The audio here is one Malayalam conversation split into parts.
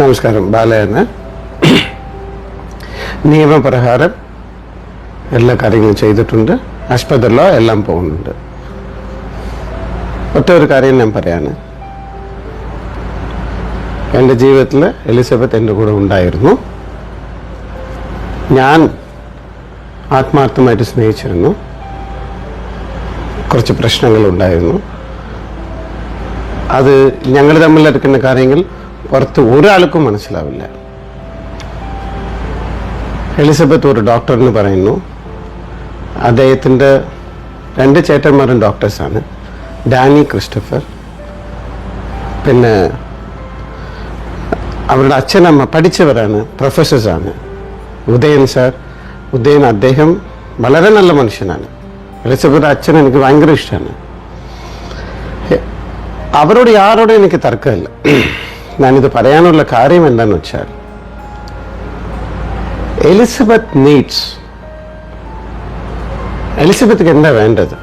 നമസ്കാരം ബാലയാണ് നിയമപ്രകാരം എല്ലാ കാര്യങ്ങളും ചെയ്തിട്ടുണ്ട്. ആശുപത്രിയിലോ എല്ലാം പോകുന്നുണ്ട്. ഒറ്റ ഒരു കാര്യം ഞാൻ പറയാണ്. എന്റെ ജീവിതത്തിൽ എലിസബത്ത് എന്റെ കൂടെ ഉണ്ടായിരുന്നു. ഞാൻ ആത്മാർത്ഥമായിട്ട് സ്നേഹിച്ചിരുന്നു. കുറച്ച് പ്രശ്നങ്ങളുണ്ടായിരുന്നു. അത് ഞങ്ങൾ തമ്മിലെടുക്കുന്ന കാര്യങ്ങൾ പുറത്ത് ഒരാൾക്കും മനസ്സിലാവില്ല. എലിസബത്ത് ഒരു ഡോക്ടറിന് പറയുന്നു. അദ്ദേഹത്തിന്റെ രണ്ട് ചേട്ടന്മാരും ഡോക്ടേഴ്സാണ്. Danny Christopher. പിന്നെ അവരുടെ അച്ഛനമ്മ പഠിച്ചവരാണ് പ്രൊഫസേഴ്സാണ്. ഉദയൻ സാർ. ഉദയൻ അദ്ദേഹം വളരെ നല്ല മനുഷ്യനാണ്. എലിസബത്ത് അച്ഛൻ എനിക്ക് ഭയങ്കര ഇഷ്ടമാണ്. അവരോട് ആരോടും എനിക്ക് തർക്കമില്ല. ഞാനിത് പറയാനുള്ള കാര്യം എന്താണെന്ന് വെച്ചാൽ എലിസബത്ത് നീഡ്സ് എലിസബത്തിക്ക് എന്താ വേണ്ടത്?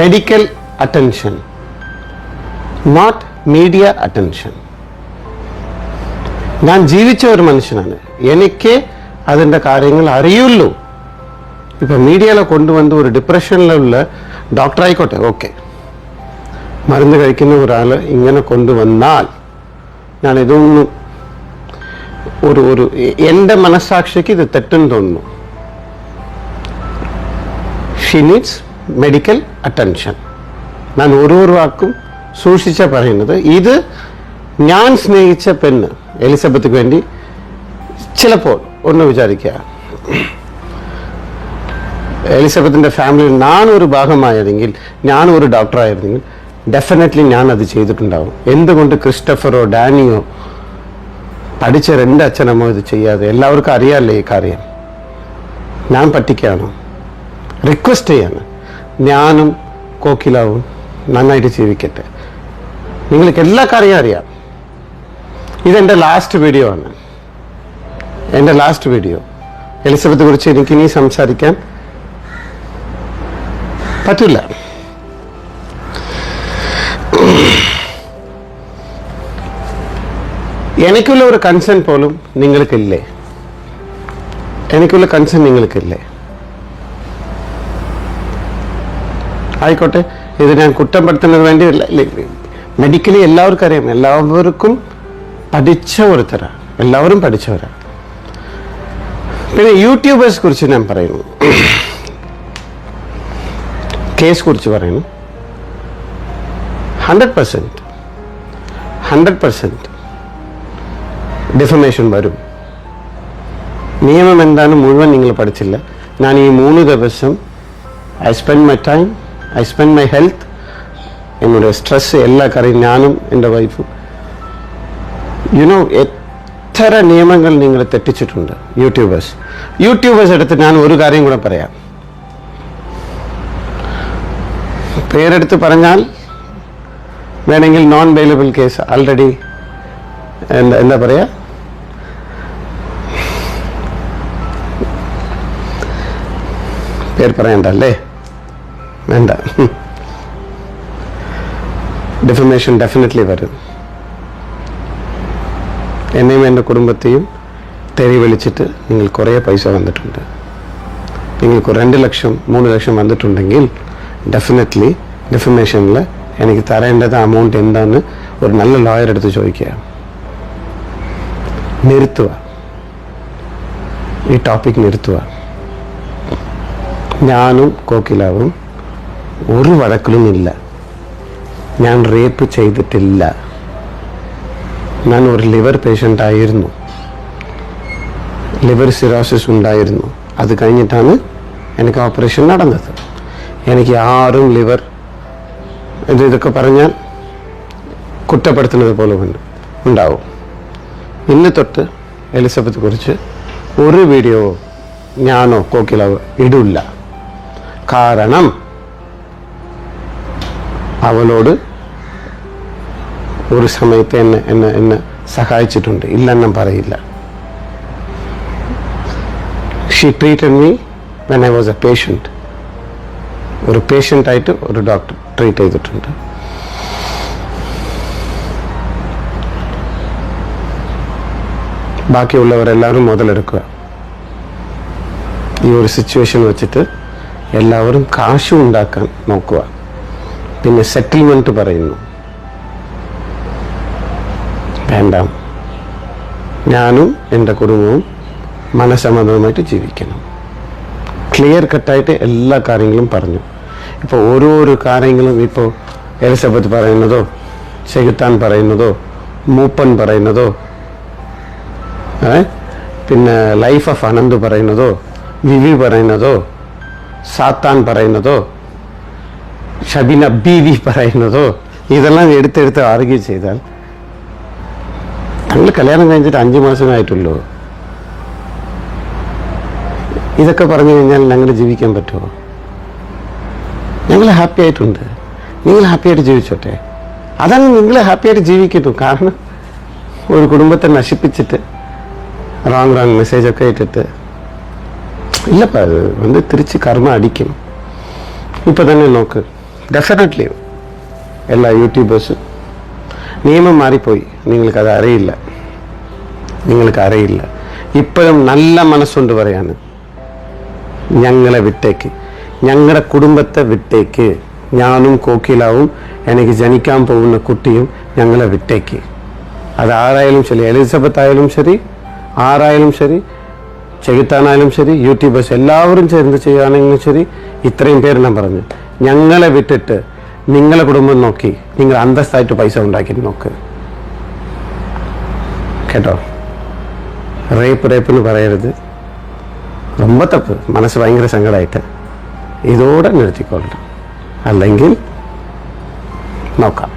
Medical attention not media attention. ഞാൻ ജീവിച്ച ഒരു മനുഷ്യനാണ്. എനിക്ക് അതിന്റെ കാര്യങ്ങൾ അറിയുള്ളൂ. ഇപ്പം മീഡിയയിലെ കൊണ്ടുവന്ന് ഒരു ഡിപ്രഷനിലുള്ള ഡോക്ടർ ആയിക്കോട്ടെ ഓക്കെ മരുന്ന് കഴിക്കുന്ന ഒരാൾ ഇങ്ങനെ കൊണ്ടുവന്നാൽ ഞാൻ ഇതൊന്നും ഒരു ഒരു എന്റെ മനസ്സാക്ഷിക്ക് ഇത് തെറ്റെന്ന് തോന്നുന്നു. ഷി നീഡ്സ് മെഡിക്കൽ അറ്റൻഷൻ ഞാൻ ഓരോരോ വാക്കും സൂക്ഷിച്ച പറയുന്നത്. ഇത് ഞാൻ സ്നേഹിച്ച പെണ്ണ് എലിസബത്തിന് വേണ്ടി ചിലപ്പോൾ ഒന്ന് വിചാരിക്കുക. എലിസബത്തിന്റെ ഫാമിലിയിൽ ഞാനൊരു ഭാഗമായിരുന്നെങ്കിൽ ഞാനൊരു ഡോക്ടറായിരുന്നെങ്കിൽ ഡെഫിനറ്റ്ലി ഞാൻ അത് ചെയ്തിട്ടുണ്ടാവും. എന്തുകൊണ്ട് ക്രിസ്റ്റഫറോ ഡാനിയോ പഠിച്ച രണ്ട് അച്ഛനമ്മോ ഇത് ചെയ്യാതെ എല്ലാവർക്കും അറിയാമല്ലോ ഈ കാര്യം. ഞാൻ പറ്റിക്കാണോ റിക്വസ്റ്റ് ചെയ്യാണ്. ഞാനും കോക്കിലാവും നന്നായിട്ട് ജീവിക്കട്ടെ. നിങ്ങൾക്ക് എല്ലാ കാര്യം അറിയാം. ഇതെന്റെ ലാസ്റ്റ് വീഡിയോ ആണ്. എന്റെ ലാസ്റ്റ് വീഡിയോ എലിസബത്തെ കുറിച്ച് എനിക്ക് ഇനി സംസാരിക്കാൻ പറ്റില്ല. എനിക്കുള്ള ഒരു കൺസേൺ പോലും നിങ്ങൾക്കില്ലേ? എനിക്കുള്ള കൺസേൺ നിങ്ങൾക്കില്ലേ? ആയിക്കോട്ടെ ഇത് ഞാൻ കുറ്റപ്പെടുത്തുന്നത് വേണ്ടി മെഡിക്കലി എല്ലാവർക്കും അറിയാം. എല്ലാവർക്കും പഠിച്ച ഒരുത്തരാ എല്ലാവരും പഠിച്ചവരാ പിന്നെ യൂട്യൂബേഴ്സ് കുറിച്ച് ഞാൻ പറയുന്നു. കേസ് കുറിച്ച് പറയുന്നു. Hundred percent hundred percent defamation വരും. നിയമം എന്താണെന്ന് മുഴുവൻ നിങ്ങൾ പഠിച്ചില്ല. ഞാൻ ഈ മൂന്ന് ദിവസം I spend my time I spend my health എന്നുള്ള സ്ട്രെസ് എല്ലാ കാര്യം ഞാനും എന്റെ വൈഫും യുനോ എത്ര നിയമങ്ങൾ നിങ്ങൾ തെറ്റിച്ചിട്ടുണ്ട് യൂട്യൂബേഴ്സ് യൂട്യൂബേഴ്സ് എടുത്ത് ഞാൻ ഒരു കാര്യം കൂടെ പറയാം. പേരെടുത്ത് പറഞ്ഞാൽ വേണമെങ്കിൽ നോൺ ബെയിലബിൾ കേസ് ആൾറെഡി എന്താ എന്താ പറയുക പേര് പറയണ്ട അല്ലേ വേണ്ട. ഡിഫമേഷൻ ഡെഫിനറ്റ്ലി വരും. എന്നെയും എന്റെ കുടുംബത്തെയും തെറി വിളിച്ചിട്ട് നിങ്ങൾ കുറേ പൈസ വന്നിട്ടുണ്ട്. നിങ്ങൾക്ക് രണ്ട് ലക്ഷം മൂന്ന് ലക്ഷം വന്നിട്ടുണ്ടെങ്കിൽ ഡെഫിനറ്റ്ലി ഡിഫമേഷനിൽ എനിക്ക് തരേണ്ടത് അമൗണ്ട് എന്താന്ന് ഒരു നല്ല ലോയർ എടുത്ത് ചോദിക്കുക. നിർത്തുക. ഈ ടോപ്പിക് നിർത്തുക. ഞാനും കോക്കിലാവും. ഒരു വഴക്കിലും ഇല്ല. ഞാൻ റേപ്പ് ചെയ്തിട്ടില്ല. ഞാൻ ഒരു ലിവർ പേഷ്യന്റ് ആയിരുന്നു. ലിവർ സിറോസിസ് ഉണ്ടായിരുന്നു. അത് കഴിഞ്ഞിട്ടാണ് എനിക്ക് ഓപ്പറേഷൻ നടന്നത്. എനിക്ക് ആരും ലിവർ ഇത് ഇതൊക്കെ പറഞ്ഞാൽ കുറ്റപ്പെടുത്തുന്നത് പോലെ ഉണ്ട് ഉണ്ടാവും. ഇന്ന് തൊട്ട് എലിസബത്ത് കുറിച്ച് ഒരു വീഡിയോ ഞാനോ കോക്കിലാവോ ഇടില്ല. കാരണം അവളോട് ഒരു സമയത്ത് എന്നെ എന്നെ എന്നെ സഹായിച്ചിട്ടുണ്ട്. ഇല്ലെന്നും പറയില്ല. She treated me when I was a patient ഒരു പേഷ്യന്റായിട്ട് ഒരു ഡോക്ടർ ട്രീറ്റ് ചെയ്തിട്ടുണ്ട്. ബാക്കിയുള്ളവരെല്ലാവരും മുതലെടുക്കുക. ഈ ഒരു സിറ്റുവേഷൻ വെച്ചിട്ട് എല്ലാവരും കാശും ഉണ്ടാക്കാൻ നോക്കുക. പിന്നെ സെറ്റിൽമെന്റ് പറയുന്നു. വേണ്ട. ഞാനും എന്റെ കുടുംബവും മനസമ്മതമായിട്ട് ജീവിക്കണം. ക്ലിയർ കട്ടായിട്ട് എല്ലാ കാര്യങ്ങളും പറഞ്ഞു. ഇപ്പോൾ ഓരോരോ കാര്യങ്ങളും ഇപ്പോൾ എലിസബത്ത് പറയുന്നതോ ചെകുത്താൻ പറയുന്നതോ മൂപ്പൻ പറയുന്നതോ പിന്നെ ലൈഫ് ഓഫ് അനന്ത് പറയുന്നതോ വിവി പറയുന്നതോ സാത്താൻ പറയുന്നതോ? ഷബിൻ അബ്ബീവി പറയുന്നതോ? ഇതെല്ലാം എടുത്തെടുത്ത് ആർഗ്യൂ ചെയ്താൽ ഞങ്ങൾ കല്യാണം കഴിഞ്ഞിട്ട് അഞ്ച് മാസമായിട്ടുള്ളൂ. ഇതൊക്കെ പറഞ്ഞു കഴിഞ്ഞാൽ ഞങ്ങൾ ജീവിക്കാൻ പറ്റുമോ? ഞങ്ങൾ ഹാപ്പി ആയിട്ടുണ്ട്. നിങ്ങൾ ഹാപ്പി ആയിട്ട് ജീവിച്ചോട്ടെ. അതാണ് നിങ്ങൾ ഹാപ്പി ആയിട്ട് ജീവിക്കുന്നു. കാരണം ഒരു കുടുംബത്തെ നശിപ്പിച്ചിട്ട് റോങ് റോങ് മെസ്സേജൊക്കെ ഇട്ടിട്ട് ഇല്ലപ്പാ അത് வந்து തിരിച്ച് കർമ്മ അടിക്കും ഇപ്പൊ തന്നെ നോക്ക് ഡെഫിനറ്റ്ലി എല്ലാ യൂട്യൂബേഴ്സും നിയമം മാറിപ്പോയി നിങ്ങൾക്കത് അറിയില്ല നിങ്ങൾക്ക് അറിയില്ല ഇപ്പോഴും നല്ല മനസ്സുകൊണ്ട് പറയാണ് ഞങ്ങളെ വിട്ടേക്ക് ഞങ്ങളുടെ കുടുംബത്തെ വിട്ടേക്ക് ഞാനും കോക്കിലാവും എനിക്ക് ജനിക്കാൻ പോകുന്ന കുട്ടിയും ഞങ്ങളെ വിട്ടേക്ക് അത് ആരായാലും ശരി എലിസബത്ത് ആയാലും ശരി ആരായാലും ശരി ചെകുത്താനായാലും ശരി യൂട്യൂബേഴ്സ് എല്ലാവരും ചേർന്ന് ചെയ്യുകയാണെങ്കിലും ശരി ഇത്രയും പേര് ഞാൻ പറഞ്ഞു ഞങ്ങളെ വിട്ടിട്ട് നിങ്ങളെ കുടുംബം നോക്കി നിങ്ങൾ അന്തസ്സായിട്ട് പൈസ ഉണ്ടാക്കി നോക്ക് കേട്ടോ റേപ്പ് റേപ്പ് എന്ന് പറയരുത് ரொம்ப തപ്പ് മനസ്സ് ഭയങ്കര സങ്കടമായിട്ട് ഇതോടെ നിർത്തിക്കൊള്ളണം അല്ലെങ്കിൽ നോക്കാം